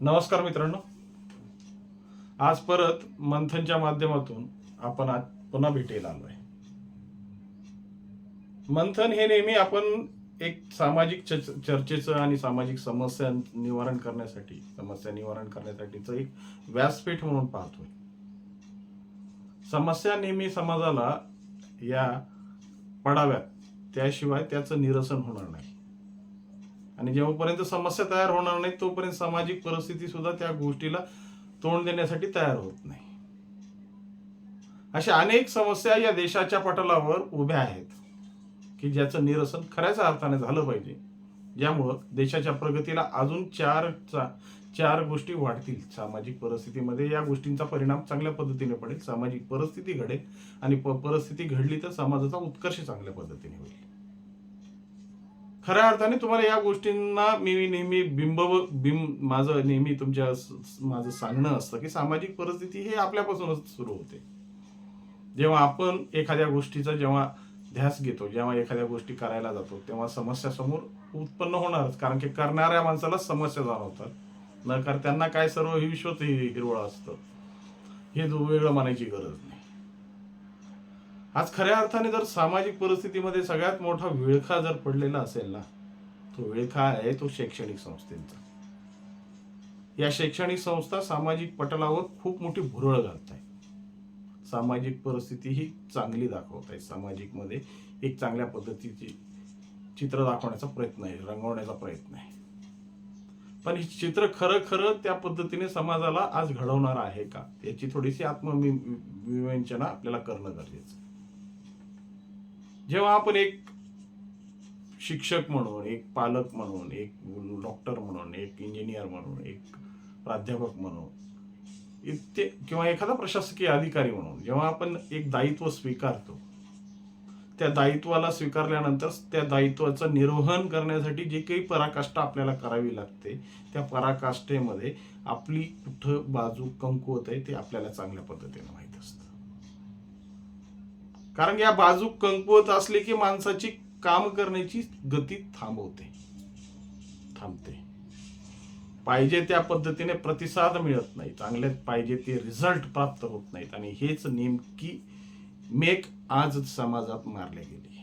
नमस्कार मित्रांनो. आज परत मंथनच्या माध्यमातून आपण आज पुन्हा भेटेला आहे. मंथन हे नेहमी आपण एक सामाजिक चर्चेचं आणि सामाजिक समस्या निवारण करण्यासाठी समस्या निवारण करण्यासाठीचं एक व्यासपीठ म्हणून पाहतोय. समस्या नेहमी समाजाला या पडाव्यात. त्याशिवाय त्याचं निरसन होणार नाही. आणि जेव्हापर्यंत समस्या तयार होणार नाही तोपर्यंत सामाजिक परिस्थिती सुद्धा त्या गोष्टीला तोंड देण्यासाठी तयार होत नाही. अशा अनेक समस्या या देशाच्या पटलावर उभ्या आहेत की ज्याचं निरसन खऱ्याच अर्थाने झालं पाहिजे. ज्यामुळं देशाच्या प्रगतीला अजून चार चा- चार गोष्टी वाढतील. सामाजिक परिस्थितीमध्ये या गोष्टींचा परिणाम चांगल्या पद्धतीने पडेल. सामाजिक परिस्थिती घडेल आणि प- परिस्थिती घडली तर समाजाचा उत्कर्ष चांगल्या पद्धतीने होईल. खऱ्या अर्थाने तुम्हाला या गोष्टींना मी नेहमी बिंब बिंब माझं नेहमी तुमच्या माझं सांगणं असतं की सामाजिक परिस्थिती हे आपल्यापासूनच सुरू होते. जेव्हा आपण एखाद्या गोष्टीचा जेव्हा ध्यास घेतो जेव्हा एखाद्या गोष्टी करायला जातो तेव्हा समस्या समोर उत्पन्न होणारच. कारण की करणाऱ्या माणसाला समस्या जाणवतात. न कर त्यांना काय सर्व हे विश्वच हिरवळ असतं. हे वेगळं मानायची गरज नाही. आज खऱ्या अर्थाने जर सामाजिक परिस्थितीमध्ये सगळ्यात मोठा विळखा जर पडलेला असेल ना तो विळखा आहे तो शैक्षणिक संस्थेचा. या शैक्षणिक संस्था सामाजिक पटलावर खूप मोठी भुरळ घालत आहे सामाजिक परिस्थिती ही चांगली दाखवत आहे सामाजिकमध्ये एक चांगल्या पद्धतीची चित्र दाखवण्याचा प्रयत्न आहे रंगवण्याचा प्रयत्न आहे. पण हे चित्र खरं खरं त्या पद्धतीने समाजाला आज घडवणार आहे का? याची थोडीशी आत्मविवेचना आपल्याला करणं गरजेचं आहे. जेव्हा आपण एक शिक्षक म्हणून एक पालक म्हणून एक डॉक्टर म्हणून एक इंजिनियर म्हणून एक प्राध्यापक म्हणून इथे किंवा एखादा प्रशासकीय अधिकारी म्हणून जेव्हा आपण एक दायित्व स्वीकारतो त्या दायित्वाला स्वीकारल्यानंतर त्या दायित्वाचं निर्वहन करण्यासाठी जे काही पराकाष्ठा आपल्याला करावी लागते त्या पराकाष्ठेमध्ये आपली कुठं बाजू कमकुवत आहे ते आपल्याला चांगल्या पद्धतीने माहिती कारण या बाजू कंकवत असले की माणसाची काम करण्याची गती थांबवते. थांबते. पाहिजे त्या पद्धतीने प्रतिसाद मिळत नाही. चांगले पाहिजे ते रिझल्ट प्राप्त होत नाहीत. आणि हेच नेमकी मेक आज समाजात मारले गेली.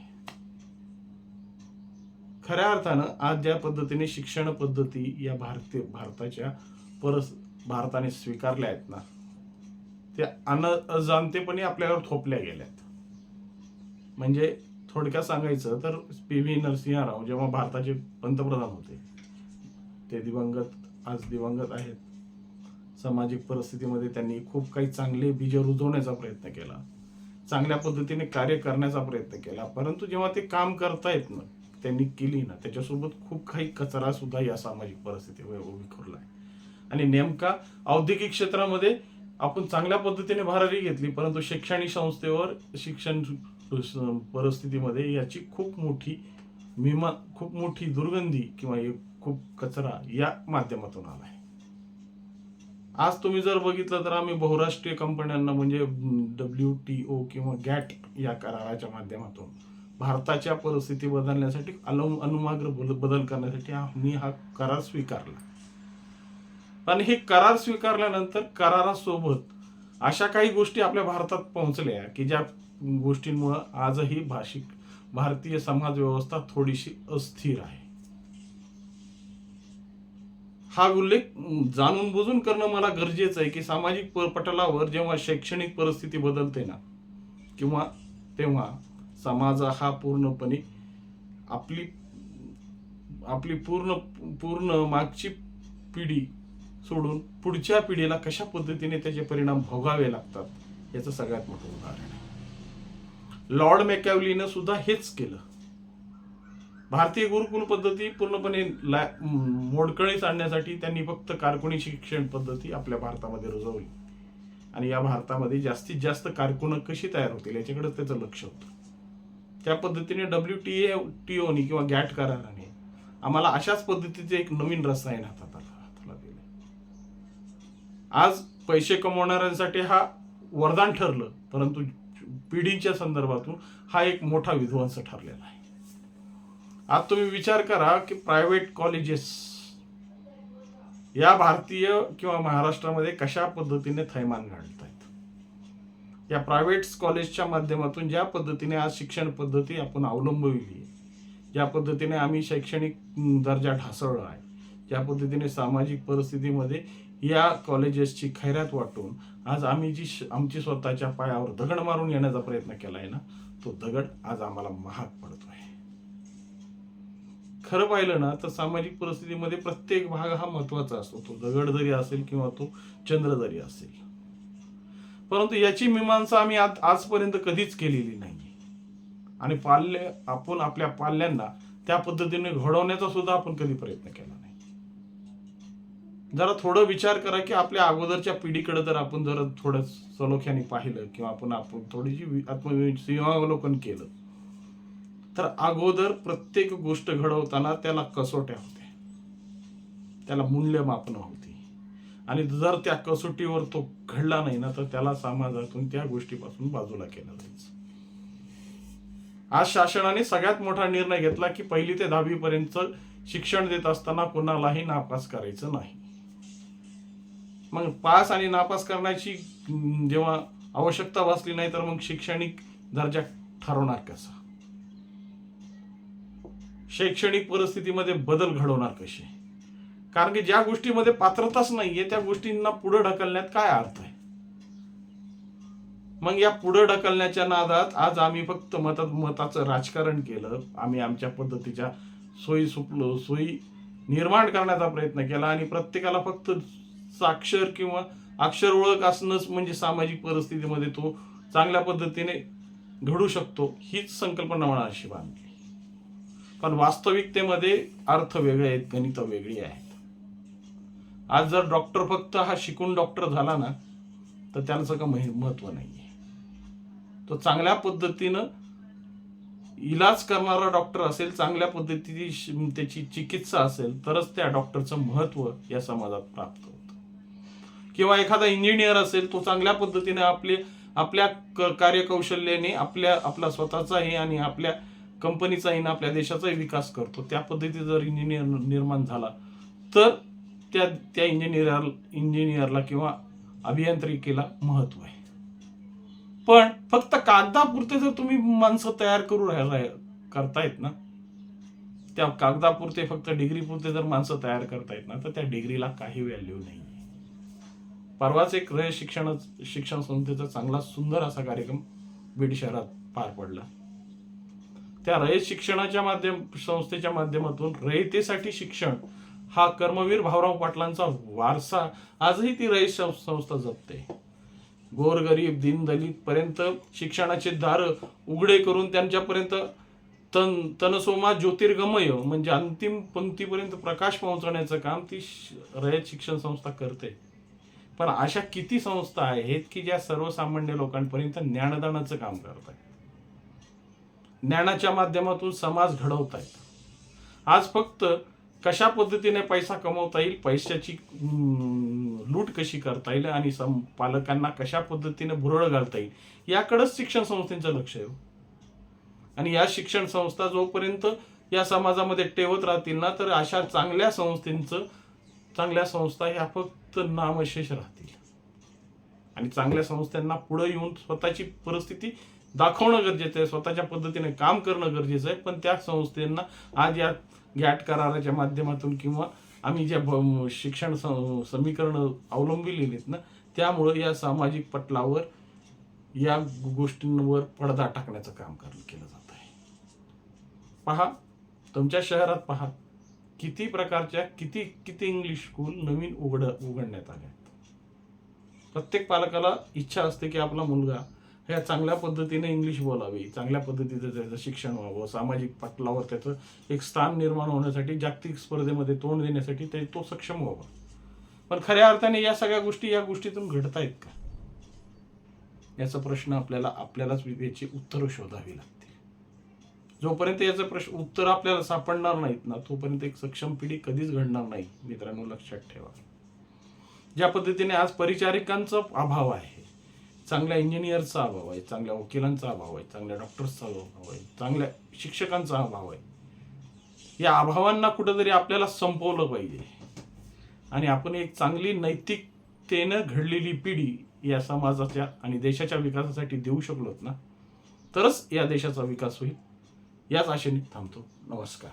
खऱ्या अर्थानं आज ज्या पद्धतीने शिक्षण पद्धती या भारतीय भारताच्या परस भारताने स्वीकारल्या आहेत ना त्या अन अजाणतेपणे आपल्यावर थोपल्या गेल्यात. म्हणजे थोडक्यात सांगायचं तर पी व्ही नरसिंह जेव्हा भारताचे पंतप्रधान होते ते दिवंगत आज दिवंगत आहेत. सामाजिक परिस्थितीमध्ये त्यांनी खूप काही चांगले बीज रुजवण्याचा प्रयत्न केला. चांगल्या पद्धतीने कार्य करण्याचा प्रयत्न केला. परंतु जेव्हा ते काम करतायत ना त्यांनी केली ना त्याच्यासोबत खूप काही कचरा सुद्धा या सामाजिक परिस्थितीमुळे उभी खुरला आहे आणि नेमका औद्योगिक क्षेत्रामध्ये आपण चांगल्या पद्धतीने भरारी घेतली परंतु शैक्षणिक संस्थेवर शिक्षण परिस्थितीमध्ये याची खूप मोठी मिमा खूप मोठी दुर्गंधी किंवा एक खूप कचरा या माध्यमातून आला आहे. आज तुम्ही जर बघितलं तर आम्ही बहुराष्ट्रीय कंपन्यांना म्हणजे डब्ल्यू टी ओ किंवा गॅट या कराराच्या माध्यमातून भारताच्या परिस्थिती बदलण्यासाठी अनु अनुमाग्र बदल करण्यासाठी आम्ही हा करार स्वीकारला. पण हे करार स्वीकारल्यानंतर करारासोबत अशा काही गोष्टी आपल्या भारतात पोहोचल्या की ज्या गोष्टींमुळं आजही भाषिक भारतीय समाज व्यवस्था थोडीशी अस्थिर आहे. हा उल्लेख जाणून बुजून करणं मला गरजेचं आहे की सामाजिक प- पटलावर जेव्हा शैक्षणिक परिस्थिती बदलते ना किंवा तेव्हा समाज हा पूर्णपणे आपली आपली पूर्ण पूर्ण मागची पिढी सोडून पुढच्या पिढीला कशा पद्धतीने त्याचे परिणाम भोगावे लागतात याचं सगळ्यात मोठं उदाहरण आहे. लॉर्ड मेकॅवलीनं सुद्धा हेच केलं. भारतीय गुरुकुल पद्धती पूर्णपणे लॅ मोडकळीस आणण्यासाठी त्यांनी फक्त कारकुनी शिक्षण पद्धती आपल्या भारतामध्ये रुजवली. आणि या भारतामध्ये जास्तीत जास्त कारकुनं कशी तयार होतील याच्याकडे त्याचं लक्ष होतं. त्या पद्धतीने डब्ल्यू टी ए टी ओनी किंवा गॅट कराराने आम्हाला अशाच पद्धतीचे एक नवीन रसायन हातात आज पैसे कमवणाऱ्यांसाठी हा वरदान ठरलं परंतु पिढीच्या संदर्भातून हा एक मोठा विध्वंस ठरलेला आहे. आज तुम्ही विचार करा की प्रायव्हेट कॉलेजेस या भारतीय किंवा महाराष्ट्रामध्ये कशा पद्धतीने थैमान घालत आहेत या प्रायव्हेट कॉलेजच्या माध्यमातून ज्या पद्धतीने आज शिक्षण पद्धती आपण अवलंबविली आहे ज्या पद्धतीने आम्ही शैक्षणिक दर्जा ढासळला आहे ज्या पद्धतीने सामाजिक परिस्थितीमध्ये या कॉलेजेसची खैरात वाटून आज आम्ही जी श- आमची स्वतःच्या पायावर दगड मारून येण्याचा प्रयत्न केला आहे ना तो दगड आज आम्हाला महाग पडतो आहे खरं पाहिलं ना तर सामाजिक परिस्थितीमध्ये प्रत्येक भाग हा महत्त्वाचा असतो. तो दगड जरी असेल किंवा तो चंद्र जरी असेल. परंतु याची मीमांसा आम्ही आज आजपर्यंत कधीच केलेली नाही आणि पाल्य आपण आपल्या पाल्यांना त्या पद्धतीने घडवण्याचा सुद्धा आपण कधी प्रयत्न केला जरा थोडं विचार करा की आपल्या अगोदरच्या पिढीकडे जर आपण जर थोडं सलोख्याने पाहिलं किंवा आपण आपण थोडीशी वि- केलं. तर अगोदर प्रत्येक गोष्ट घडवताना त्याला कसोट्या होत्या. त्याला मूल्यमापन होती. आणि जर त्या कसोटीवर तो घडला नाही ना तर त्याला समाजातून त्या गोष्टीपासून बाजूला केलं जायचं. आज शासनाने सगळ्यात मोठा निर्णय घेतला की पहिली ते दहावीपर्यंत शिक्षण देत असताना कोणालाही नापास करायचं नाही. मग पास आणि नापास करण्याची जेव्हा आवश्यकता भासली नाही तर मग शैक्षणिक दर्जा ठरवणार कसा? शैक्षणिक परिस्थितीमध्ये बदल घडवणार कसे? कारण की ज्या गोष्टीमध्ये पात्रताच नाहीये त्या गोष्टींना पुढे ढकलण्यात काय अर्थ आहे? मग या पुढे ढकलण्याच्या नादात आज आम्ही फक्त मतात मताचं राजकारण केलं. आम्ही आमच्या पद्धतीच्या सोयी सुपलो सोयी निर्माण करण्याचा प्रयत्न केला आणि प्रत्येकाला फक्त साक्षर किंवा अक्षर ओळख असणंच म्हणजे सामाजिक परिस्थितीमध्ये तो चांगल्या पद्धतीने घडू शकतो हीच संकल्पना मला अशी बांधली पण वास्तविकतेमध्ये अर्थ वेगळे आहेत गणित वेगळी आहेत. आज जर डॉक्टर फक्त हा शिकून डॉक्टर झाला ना तर त्याचं का महत्त्व आहे तो चांगल्या पद्धतीनं इलाज करणारा डॉक्टर असेल चांगल्या पद्धतीची त्याची चिकित्सा असेल तरच त्या डॉक्टरचं महत्त्व या समाजात प्राप्त होतं. किंवा एखादा इंजिनियर असेल तो चांगल्या पद्धतीने आपले आपल्या क- कार्यकौशल्याने आपल्या आपला स्वतःचाही आणि आपल्या कंपनीचाही आणि आपल्या देशाचाही विकास करतो. त्या पद्धतीत जर इंजिनियर निर्माण झाला तर त्या त्या इंजिनियर इंजिनियरला किंवा अभियांत्रिकेला महत्त्व आहे. पण फक्त कागदापुरते जर तुम्ही माणसं तयार करू राहिला करतायत ना त्या कागदापुरते फक्त डिग्रीपुरते जर माणसं तयार करतायत ना तर त्या डिग्रीला काही व्हॅल्यू नाही परवाच एक रय शिक्षण शिक्षण संस्थेचा चांगला सुंदर असा कार्यक्रम बीड शहरात पार पडला. त्या रयत शिक्षणाच्या माध्यम संस्थेच्या माध्यमातून रयतेसाठी शिक्षण हा कर्मवीर भाऊराव पाटलांचा वारसा आजही ती रयत सं- संस्था जपते. गोरगरीब दीनदलित पर्यंत शिक्षणाचे दार उघडे करून त्यांच्यापर्यंत तन तनसोमा ज्योतिर्गमय म्हणजे अंतिम पंक्तीपर्यंत प्रकाश पोहोचवण्याचं काम ती श- रयत शिक्षण संस्था करते. पण अशा किती संस्था आहेत की ज्या सर्वसामान्य लोकांपर्यंत ज्ञानदानाचं काम करत आहेत ज्ञानाच्या माध्यमातून समाज घडवत आहेत आज फक्त कशा पद्धतीने पैसा कमवता येईल पैशाची लूट कशी करता येईल आणि सम पालकांना कशा पद्धतीने भुरळ घालता येईल याकडेच शिक्षण संस्थेचं लक्ष आहे हो. आणि या शिक्षण संस्था जोपर्यंत या समाजामध्ये ठेवत राहतील ना तर अशा चांगल्या संस्थेचं चांगल्या संस्था ह्या फक्त नामशेष राहतील. आणि चांगल्या संस्थांना पुढे येऊन स्वतःची परिस्थिती दाखवणं गरजेचं आहे स्वतःच्या पद्धतीने काम करणं गरजेचं आहे. पण त्या संस्थेंना आज या गॅट कराराच्या माध्यमातून किंवा आम्ही ज्या भ- शिक्षण स- समीकरणं अवलंबिलेली आहेत ना त्यामुळं या सामाजिक पटलावर या गोष्टींवर पडदा टाकण्याचं काम कर केलं जात आहे. पहा तुमच्या शहरात पहा. किती प्रकारच्या किती किती इंग्लिश स्कूल नवीन उघड उघडण्यात आल्या आहेत? प्रत्येक पालकाला इच्छा असते की आपला मुलगा ह्या चांगल्या पद्धतीने इंग्लिश बोलावी चांगल्या पद्धतीचं त्याचं शिक्षण व्हावं सामाजिक पटलावर त्याचं एक स्थान निर्माण होण्यासाठी जागतिक स्पर्धेमध्ये तोंड देण्यासाठी ते तो सक्षम व्हावा. पण खऱ्या अर्थाने या सगळ्या गोष्टी या गोष्टीतून घडतायत का? याचा प्रश्न आपल्याला आपल्यालाच याची उत्तरं शोधावी लागतात. जोपर्यंत याचं प्रश्न उत्तर आपल्याला सापडणार नाहीत ना तोपर्यंत एक सक्षम पिढी कधीच घडणार नाही मित्रांनो लक्षात ठेवा. ज्या पद्धतीने आज परिचारिकांचा अभाव आहे चांगल्या इंजिनियरचा अभाव आहे चांगल्या वकिलांचा अभाव आहे चांगल्या डॉक्टर्सचा अभाव आहे चांगल्या शिक्षकांचा अभाव आहे या अभावांना कुठंतरी आपल्याला संपवलं पाहिजे. आणि आपण एक चांगली नैतिकतेनं घडलेली पिढी या समाजाच्या आणि देशाच्या विकासासाठी देऊ शकलोत ना तरच या देशाचा विकास होईल. याच आशेने थांबतो. नमस्कार.